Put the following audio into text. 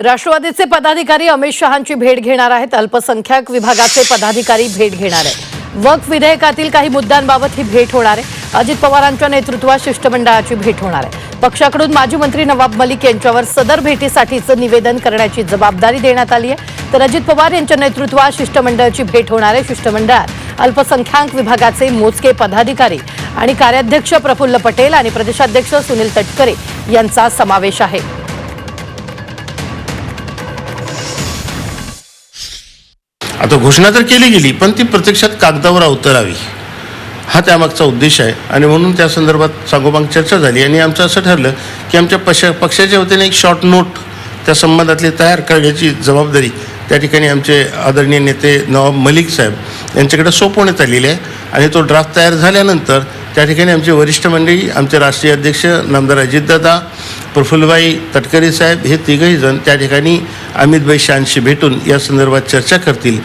राष्ट्रवादीचे पदाधिकारी अमित शहांची भेट घेणार आहेत. अल्पसंख्याक विभागाचे पदाधिकारी भेट घेणार आहेत. वक्फ विधेयकातील काही मुद्द्यांबाबत ही भेट होणार आहे. अजित पवारांच्या नेतृत्वात शिष्टमंडळाची भेट होणार आहे. पक्षाकडून माजी मंत्री नवाब मलिक यांच्यावर सदर भेटीसाठीचं निवेदन करण्याची जबाबदारी देण्यात आली आहे. तर अजित पवार यांच्या नेतृत्वात शिष्टमंडळाची भेट होणार आहे. शिष्टमंडळात अल्पसंख्याक विभागाचे मोजके पदाधिकारी आणि कार्याध्यक्ष प्रफुल्ल पटेल आणि प्रदेशाध्यक्ष सुनील तटकरे यांचा समावेश आहे. आता घोषणा तर केली गेली पण ती प्रत्यक्षात कागदावर अवतरावी. हा त्यामागचा उद्देश आहे. आणि म्हणून त्या संदर्भात सांगोपांग चर्चा झाली. आणि आमचं असं ठरलं की आमच्या पक्ष पक्षाच्या वतीने एक शॉर्ट नोट त्या संबंधातली तयार करण्याची जबाबदारी त्या ठिकाणी आमचे आदरणीय नेते नवाब मलिक साहेब यांच्याकडे सोपवण्यात आलेली आहे. आणि तो ड्राफ्ट तयार झाल्यानंतर त्या ठिकाणी आमचे वरिष्ठ मंडळी आमचे राष्ट्रीय अध्यक्ष नामदार अजितदादा प्रफुल्लबाई तटकरे साहेब हे तिघही जण त्या ठिकाणी अमितभाई शहांशी भेटून या संदर्भात चर्चा करतील.